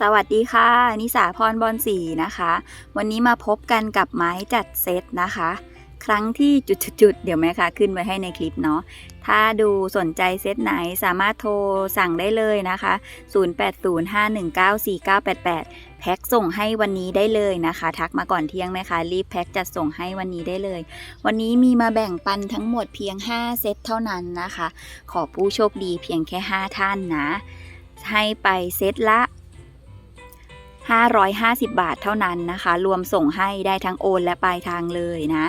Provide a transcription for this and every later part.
สวัสดีค่ะ นิสาพรบอลสีนะคะ วันนี้มาพบกันกับไม้จัดเซตนะคะ ครั้งที่จุดๆเดี๋ยวแม่ค่ะขึ้นไว้ให้ในคลิปเนาะถ้าดูสนใจเซตไหนสามารถโทรสั่งได้เลยนะคะ 0805194988 แพ็คส่งให้วันนี้ได้เลยนะคะ ทักมาก่อนเที่ยงนะคะ รีบแพ็คจัดส่งให้วันนี้ได้เลย วันนี้มีมาแบ่งปันทั้งหมดเพียง 5 เซตเท่านั้นนะคะ ขอผู้โชคดีเพียงแค่ 5 ท่านนะ ให้ไปเซตละ 550 บาทเท่านั้นนะคะ รวมส่งให้ได้ทั้งโอนและปลายทางเลยนะ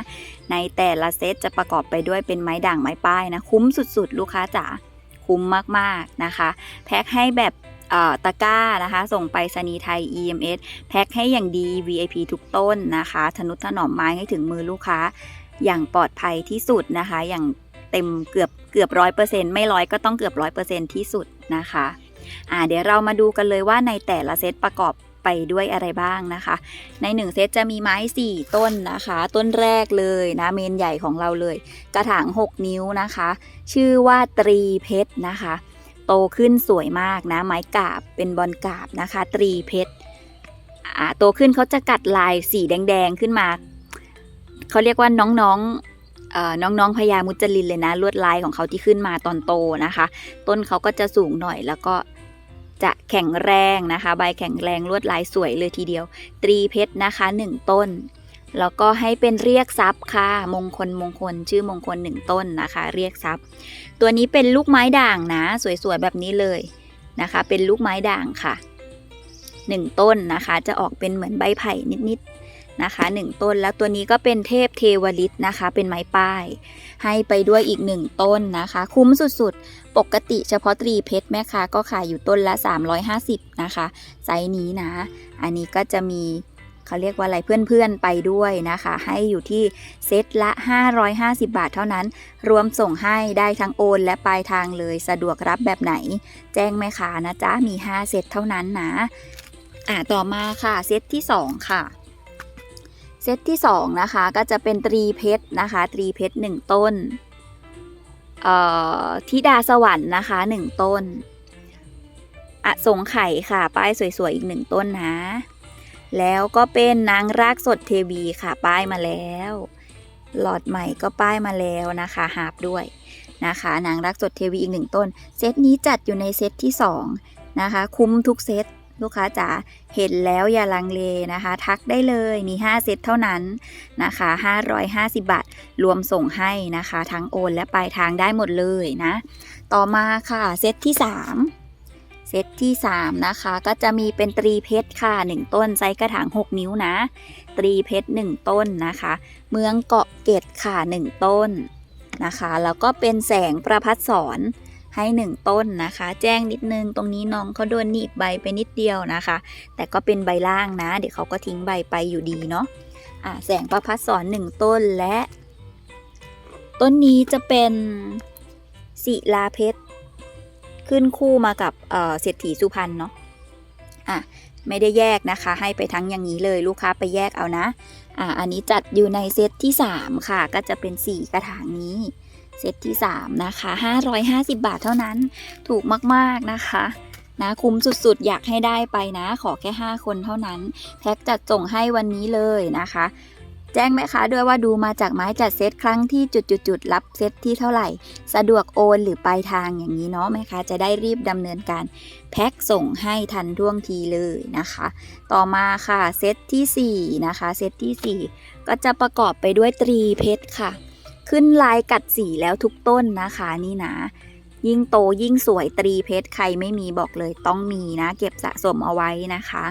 ในแต่ละเซตจะประกอบไปด้วยเป็นไม้ด่างไม้ป้ายนะ คุ้มสุดๆ ลูกค้าจ๋าคุ้มมากๆนะคะ แพ็คให้แบบตะกร้านะคะ ส่งไปสนีไทย EMS แพ็คให้อย่างดี VIP ทุกต้นนะคะ ทนุถนอมไม้ให้ถึงมือลูกค้า อย่างปลอดภัยที่สุดนะคะ อย่างเต็มเกือบเกือบร้อยเปอร์เซ็นต์ไม่ร้อยก็ต้องเกือบร้อยเปอร์เซ็นต์ที่สุดนะคะ อ่าเดี๋ยวเรามาดูกันเลยว่าในแต่ละเซตประกอบ ไปด้วยอะไรบ้างนะคะ ในหนึ่งเซตจะมีไม้ 4 ต้นนะคะ ต้นแรกเลยนะเมนใหญ่ของเราเลย กระถาง 6 นิ้วนะคะ ชื่อว่าตรีเพชรนะคะ โตขึ้นสวยมากนะ ไม้กาบเป็นบอลกาบนะคะ ตรีเพชรอ่าโตขึ้นเขาจะกัดลายสีแดงๆขึ้นมาเขาเรียกว่าน้องๆน้องๆพญามุจลินเลยนะลวดลายของเขาที่ขึ้นมาตอนโตนะคะ ต้นเขาก็จะสูงหน่อยแล้วก็ จะแข็งแรงนะคะ ใบแข็งแรงลวดลายสวยเลยทีเดียว ตรีเพชรนะคะหนึ่งต้น แล้วก็ให้เป็นเรียกทรัพย์ค่ะ มงคลมงคลชื่อมงคลหนึ่งต้นนะคะ เรียกทรัพย์ ตัวนี้เป็นลูกไม้ด่างนะ สวยๆแบบนี้เลยนะคะ เป็นลูกไม้ด่างค่ะหนึ่งต้นนะคะ จะออกเป็นเหมือนใบไผ่นิดๆ นะคะหนึ่งต้นแล้วตัวนี้ก็เป็นเทพเทวฤทธิ์นะคะ เป็นไม้ป้าย ให้ไปด้วยอีกหนึ่งต้นนะคะ คุ้มสุดๆ ปกติเฉพาะตรีเพชรแม่ค้าก็ขายอยู่ต้นละ 350 นะคะ ไซส์นี้นะ อันนี้ก็จะมีเขาเรียกว่าอะไรเพื่อนๆไปด้วยนะคะ ให้อยู่ที่เซตละ 550 บาทเท่านั้น รวมส่งให้ได้ทั้งโอนและปลายทางเลยสะดวกรับแบบไหน แจ้งแม่ค้านะจ๊ะมี 5 เซตเท่านั้นนะอ่าต่อมาค่ะ เซตที่ 2 ค่ะ เซตที่ 2 นะคะ ก็จะเป็นตรีเพชรนะคะ ตรีเพชร1ต้นทิดาสวรรค์นะคะ 1 ต้นอสงไข่ค่ะ ป้ายสวยๆ อีกหนึ่งต้นนะ แล้วก็เป็นนางรากสดเทวีค่ะ ป้ายมาแล้ว หลอดใหม่ก็ป้ายมาแล้วนะคะหาบด้วยนะคะ นางรักสดเทวีอีกหนึ่งต้น เซตนี้จัดอยู่ในเซตที่ 2 นะคะ คุ้มทุกเซต ลูกค้าจ๋าเห็นแล้วอย่าลังเลนะคะ ทักได้เลยมี 5 เซตเท่านั้นนะคะ 550 บาท รวมส่งให้นะคะ ทั้งโอนและปลายทางได้หมดเลยนะ ต่อมาค่ะ เซตที่ 3 เซตที่ 3 นะคะ ก็จะมีเป็นตรีเพชรค่ะ 1 ต้นไซส์กระถาง 6 นิ้วนะ ตรีเพชร 1 ต้นนะคะ เมืองเกาะเกร็ดค่ะ 1 ต้นนะคะ แล้วก็เป็นแสงประพัดสอน ให้ 1 ต้นนะคะ แจ้งนิดนึงตรงนี้น้องเขาโดนหนีบใบไปนิดเดียวนะคะ แต่ก็เป็นใบล่างนะ เดี๋ยวเขาก็ทิ้งใบไปอยู่ดีเนาะอะแสงประพัดสอนหนึ่งต้นและ ต้นนี้จะเป็นศิลาเพชรขึ้นคู่มากับเอ่อเศรษฐีสุพรรณเนาะอะไม่ได้แยกนะคะ ให้ไปทั้งอย่างนี้เลยลูกค้าไปแยกเอานะอะอันนี้จัดอยู่ในเซตที่ 3 ค่ะ ก็จะเป็น 4 กระถางนี้ เซตที่ 3 นะคะ 550 บาทเท่านั้นถูกมากๆนะคะ นะคุ้มสุดๆ อยากให้ได้ไปนะ ขอแค่ 5 คนเท่านั้น แพ็คจัดส่งให้วันนี้เลยนะคะ แจ้งแม่ค้าด้วยว่าดูมาจากไม้จัดเซตครั้งที่จุดๆรับเซตที่เท่าไหร่ สะดวกโอนหรือปลายทางอย่างนี้เนาะแม่ค้าจะได้รีบดำเนินการแพ็คส่งให้ทันท่วงทีเลยนะคะ ต่อมาค่ะเซตทีสี่4 นะคะเซตทีสี่ 4 ก็จะประกอบไปด้วยตรีเพชรค่ะ ขึ้นลายกัดสีแล้วทุกต้นนะคะนี่นะ ยิ่งโตยิ่งสวยตรีเพชรใครไม่มีบอกเลยต้องมีนะ เก็บสะสมเอาไว้นะคะ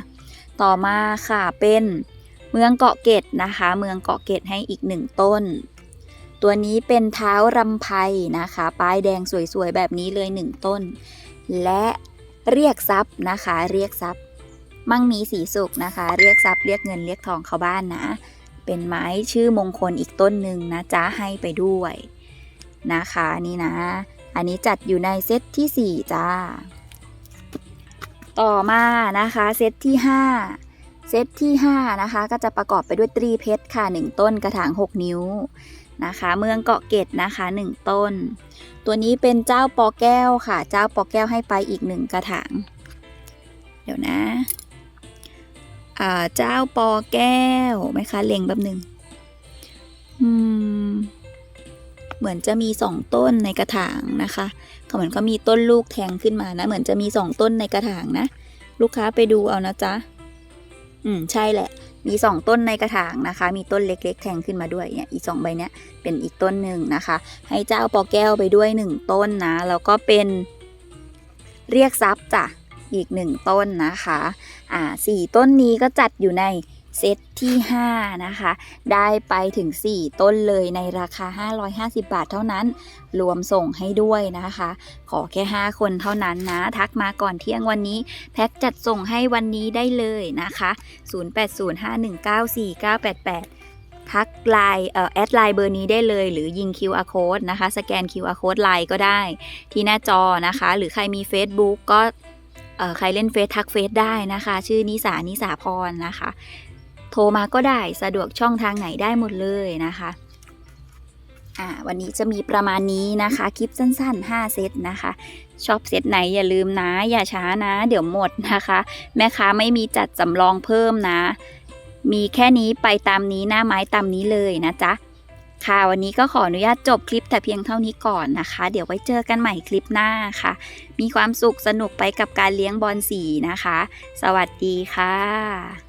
ต่อมาค่ะเป็นเมืองเกาะเกร็ดนะคะ เมืองเกาะเกร็ดให้อีกหนึ่งต้น ตัวนี้เป็นเท้ารำไพนะคะ ป้ายแดงสวยๆแบบนี้เลยหนึ่งต้น และเรียกทรัพย์นะคะ เรียกทรัพย์ มั่งมีสีสุขนะคะ เรียกทรัพย์เรียกเงินเรียกทองเข้าบ้านนะ เป็นไม้ชื่อมงคลอีกต้นหนึ่งนะจ๊ะให้ไปด้วยนะคะนี่นะ อันนี้จัดอยู่ในเซตที่ 4 จ้า ต่อมานะคะเซตที่ 5 เซตที่ 5 นะคะ ก็จะประกอบไปด้วยตรีเพชรค่ะ 1 ต้นกระถาง 6 นิ้วนะคะ เมืองเกาะเกร็ดนะคะ 1 ต้น ตัวนี้เป็นเจ้าปอแก้วค่ะ เจ้าปอแก้วให้ไปอีก 1 กระถาง เดี๋ยวนะ เจ้าปอแก้วไหมคะเล็งแป๊บหนึ่งอืม เหมือนจะมีสองต้นในกระถางนะคะเขาเหมือนเขามีต้นลูกแทงขึ้นมานะ เหมือนจะมีสองต้นในกระถางนะ ลูกค้าไปดูเอานะจ๊ะ อืมใช่แหละ มีสองต้นในกระถางนะคะ มีต้นเล็ก ๆ แทงขึ้นมาด้วยเนี่ย อีกสองใบเนี้ยเป็นอีกต้นหนึ่งนะคะ ให้เจ้าปอแก้วไปด้วยหนึ่งต้นนะ แล้วก็เป็นเรียกทรัพย์จ้ะอีกหนึ่งต้นนะคะ อ่าสี่ต้นนี้ก็จัดอยู่ในเซตที่ 5 นะคะ ได้ไปถึง 4 ต้นเลยในราคา 550 บาทเท่านั้น รวมส่งให้ด้วยนะคะ ขอแค่ 5 คนเท่านั้นนะ ทักมาก่อนเที่ยงวันนี้ แพ็คจัดส่งให้วันนี้ได้เลยนะคะ 0805194988 ทักไลน์เอ่อแอดไลน์เบอร์นี้ได้เลย หรือยิง QR code นะคะ สแกน QR code ไลน์ก็ได้ ที่หน้าจอนะคะ หรือใครมี Facebook ก็ ใครเล่นเฟซทักเฟซได้นะคะ ชื่อนิสานิสาพรนะคะ โทรมาก็ได้สะดวกช่องทางไหนได้หมดเลยนะคะอ่าวันนี้จะมีประมาณนี้นะคะ คลิปสั้น ๆ 5 เซตนะคะ ชอบเซตไหนอย่าลืมนะ อย่าช้านะ เดี๋ยวหมดนะคะ แม่ค้าไม่มีจัดสำรองเพิ่มนะ มีแค่นี้ไปตามนี้หน้าไม้ตามนี้เลยนะจ๊ะ ค่ะ วันนี้ก็ขออนุญาตจบคลิปแต่เพียงเท่านี้ก่อนนะคะ เดี๋ยวไว้เจอกันใหม่คลิปหน้าค่ะ มีความสุขสนุกไปกับการเลี้ยงบอลสีนะคะ สวัสดีค่ะ